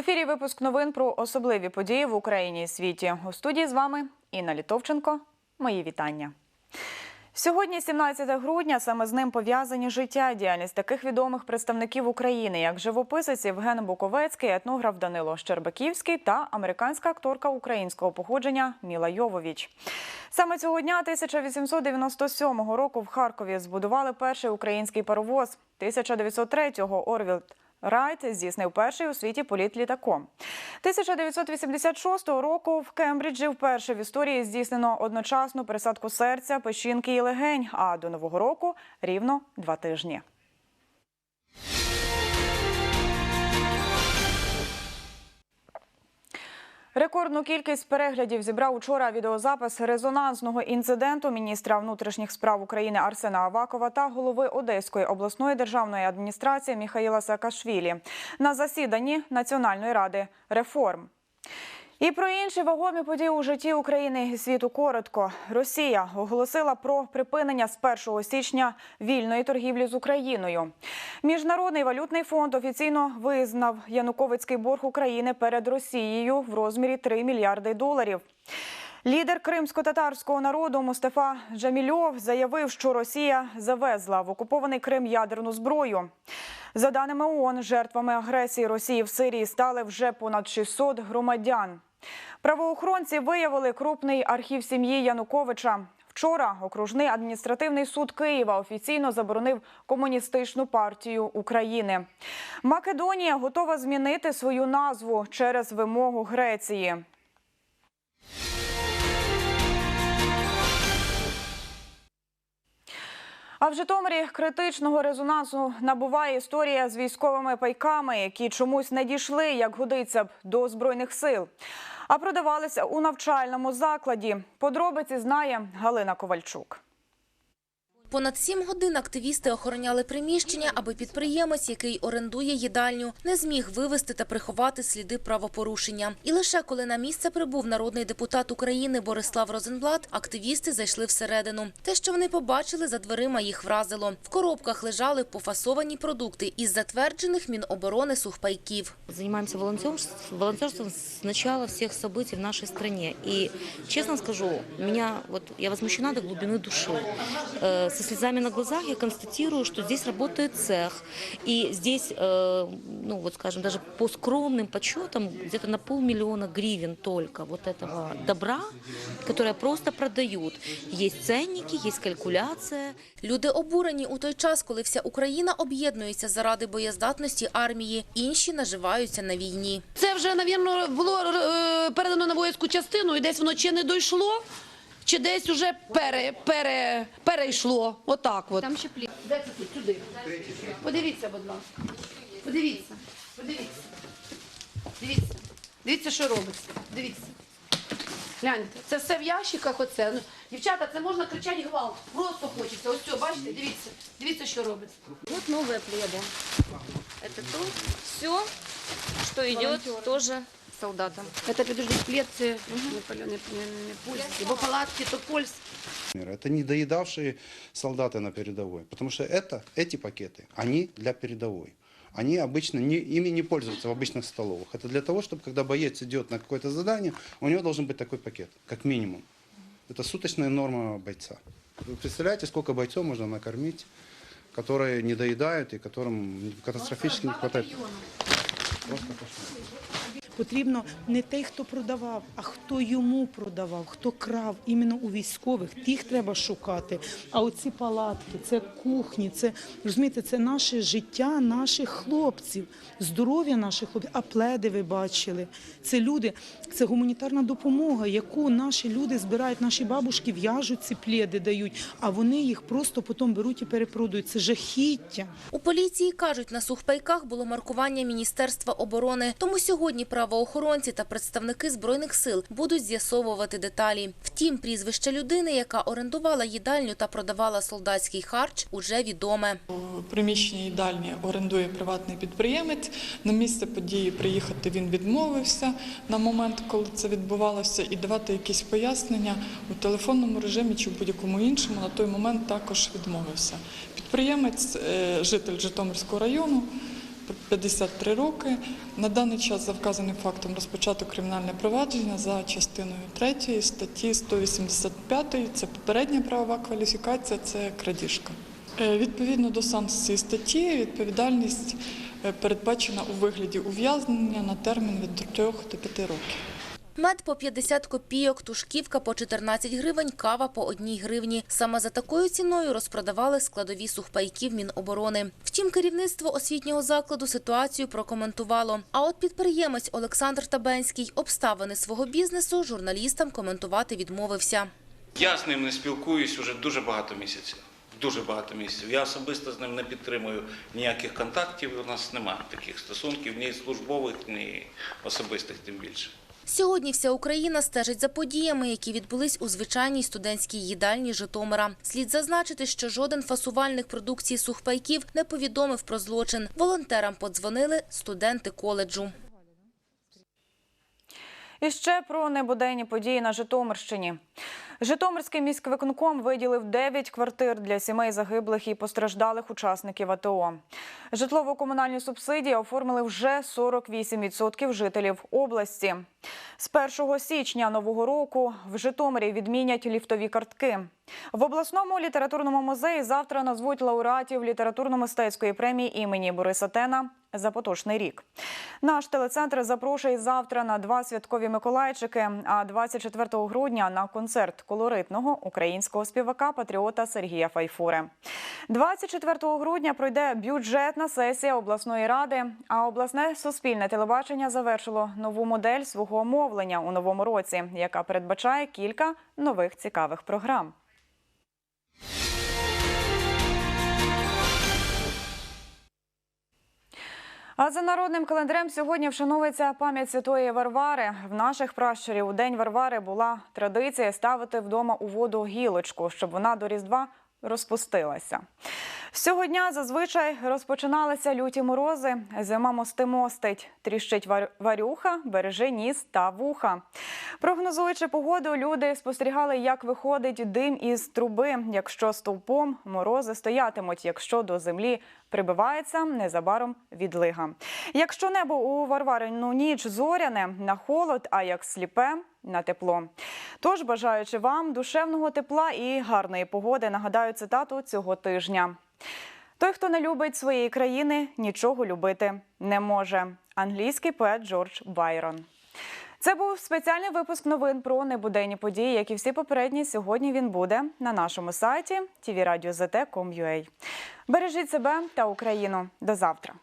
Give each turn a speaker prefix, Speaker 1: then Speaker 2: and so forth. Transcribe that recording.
Speaker 1: ефірі випуск новин про особливі події в Україні і світі. У студії з вами Інна Літовченко. Мої вітання. Сьогодні, 17 грудня, саме з ним пов'язані життя, діяльність таких відомих представників України, як живописець Євген Буковецький, етнограф Данило Щербаківський та американська акторка українського походження Міла Йововіч. Саме цього дня 1897 року в Харкові збудували перший український паровоз. 1903-го Орвілд Райт здійснив перший у світі політ літаком. 1986 року в Кембриджі вперше в історії здійснено одночасну пересадку серця, печінки і легень. А до нового року рівно два тижні. Рекордну кількість переглядів зібрав учора відеозапис резонансного інциденту міністра внутрішніх справ України Арсена Авакова та голови Одеської обласної державної адміністрації Міхаїла Саакашвілі на засіданні Національної ради реформ. І про інші вагомі події у житті України і світу коротко. Росія оголосила про припинення з 1 січня вільної торгівлі з Україною. Міжнародний валютний фонд офіційно визнав Януковицький борг України перед Росією в розмірі 3 мільярди доларів. Лідер кримсько-татарського народу Мустафа Джамільов заявив, що Росія завезла в окупований Крим ядерну зброю. За даними ООН, жертвами агресії Росії в Сирії стали вже понад 600 громадян. Правоохоронці виявили крупний архів сім'ї Януковича. Вчора окружний адміністративний суд Києва офіційно заборонив комуністичну партію України. Македонія готова змінити свою назву через вимогу Греції. А в Житомирі критичного резонансу набуває історія з військовими пайками, які чомусь не дійшли, як годиться б, до збройних сил, а продавалися у навчальному закладі. Подробиці знає Галина Ковальчук.
Speaker 2: Понад сім годин активісти охороняли приміщення, аби підприємець, який орендує їдальню, не зміг вивести та приховати сліди правопорушення. І лише коли на місце прибув народний депутат України Борислав Розенблат, активісти зайшли всередину. Те, що вони побачили за дверима, їх вразило. В коробках лежали пофасовані продукти із затверджених Міноборони сухпайків.
Speaker 3: Занимаемся волонтерством, волонтерством с начала всех событий в нашей стране. И, честно скажу, меня, вот, я возмущена до глубины души Э, Со слезами на глазах я констатирую, что здесь работает цех. И здесь, э, ну вот скажем, даже по скромным подсчетам, где-то на полмиллиона гривен только вот этого добра, которое просто продают. Есть ценники, есть калькуляция.
Speaker 2: Люди обурені у той час, коли вся Україна об'єднується заради боєздатності армії, інші наживаються на війні.
Speaker 4: Це вже, навірно, було е, передано на воїнську частину, і десь воно чи не дійшло, чи десь уже пере, пере, перейшло. Отак от. Там ще плід. Де це тут? Сюди. Подивіться, будь ласка. Подивіться. Подивіться. Дивіться. Дивіться, що робиться. Дивіться. Гляньте, це все в ящиках оце. Ну, дівчата, це можна кричати гвалт. Просто хочеться. Ось все, бачите, дивіться. Дивіться, що робиться.
Speaker 5: Вот новые пледы. Это то, все, что идет тоже солдатам.
Speaker 4: Это, подожди, плед, це не, не, не, не польські, бо палатки то польські.
Speaker 6: мира. Это недоедавшие солдаты на передовой. Потому что это, эти пакеты, они для передовой. Они обычно не, ими не пользуются в обычных столовых. Это для того, чтобы когда боец идет на какое-то задание, у него должен быть такой пакет, как минимум. Это суточная норма бойца. Вы представляете, сколько бойцов можно накормить, которые не доедают и которым катастрофически не хватает? Просто кошмар.
Speaker 7: Потрібно не той, хто продавав, а хто йому продавав, хто крав іменно у військових. Тих треба шукати. А оці палатки, це кухні, це розумієте, це наше життя наших хлопців, здоров'я наших хлопців. А пледи ви бачили. Це люди, це гуманітарна допомога, яку наші люди збирають, наші бабушки в'яжуть ці пледи, дають, а вони їх просто потім беруть і перепродають. Це жахіття.
Speaker 2: У поліції кажуть, на сухпайках було маркування Міністерства оборони. Тому сьогодні правоохоронці та представники збройних сил будуть з'ясовувати деталі. Втім, прізвище людини, яка орендувала їдальню та продавала солдатський харч, уже відоме.
Speaker 8: Приміщення їдальні орендує приватний підприємець. На місце події приїхати він відмовився на момент, коли це відбувалося, і давати якісь пояснення у телефонному режимі чи в будь-якому іншому на той момент також відмовився. Підприємець, е, житель Житомирського району, 53 роки. На даний час за вказаним фактом розпочато кримінальне провадження за частиною 3 статті 185. Це попередня правова кваліфікація, це крадіжка. Е, Відповідно до санкції статті, відповідальність е, передбачена у вигляді ув'язнення на термін від 3 до 5 років.
Speaker 2: Мед по 50 копійок, тушківка по 14 гривень, кава по 1 гривні. Саме за такою ціною розпродавали складові сухпайків Міноборони. Втім, керівництво освітнього закладу ситуацію прокоментувало. А от підприємець Олександр Табенський обставини свого бізнесу журналістам коментувати відмовився.
Speaker 9: Я з ним не спілкуюсь уже дуже багато місяців. Дуже багато місяців. Я особисто з ним не підтримую ніяких контактів. У нас немає таких стосунків, ні службових, ні особистих, тим більше.
Speaker 2: Сьогодні вся Україна стежить за подіями, які відбулись у звичайній студентській їдальні Житомира. Слід зазначити, що жоден фасувальник продукції сухпайків не повідомив про злочин. Волонтерам подзвонили студенти коледжу.
Speaker 1: І ще про небуденні події на Житомирщині. Житомирський міськвиконком виділив 9 квартир для сімей загиблих і постраждалих учасників АТО. Житлово-комунальні субсидії оформили вже 48% жителів області. З 1 січня нового року в Житомирі відмінять ліфтові картки. В обласному літературному музеї завтра назвуть лауреатів літературно-мистецької премії імені Бориса Тена за поточний рік. Наш телецентр запрошує завтра на два святкові Миколайчики, а 24 грудня на концерт колоритного українського співака патріота Сергія Файфури. 24 грудня пройде бюджетна сесія обласної ради. А обласне суспільне телебачення завершило нову модель свого мовлення у новому році, яка передбачає кілька нових цікавих програм. А за народним календарем сьогодні вшановується пам'ять святої Варвари. В наших пращурів у день Варвари була традиція ставити вдома у воду гілочку, щоб вона до Різдва розпустилася. З цього дня зазвичай розпочиналися люті морози. Зима мости мостить, тріщить вар- варюха, бережи ніс та вуха. Прогнозуючи погоду, люди спостерігали, як виходить дим із труби. Якщо стовпом морози стоятимуть, якщо до землі прибивається незабаром відлига. Якщо небо у Варварину ніч зоряне на холод, а як сліпе на тепло. Тож, бажаючи вам душевного тепла і гарної погоди, нагадаю цитату цього тижня. Той, хто не любить своєї країни, нічого любити не може. Англійський поет Джордж Байрон. Це був спеціальний випуск новин про небуденні події, як і всі попередні. Сьогодні він буде на нашому сайті tvradio.zt.com.ua. Бережіть себе та Україну. До завтра.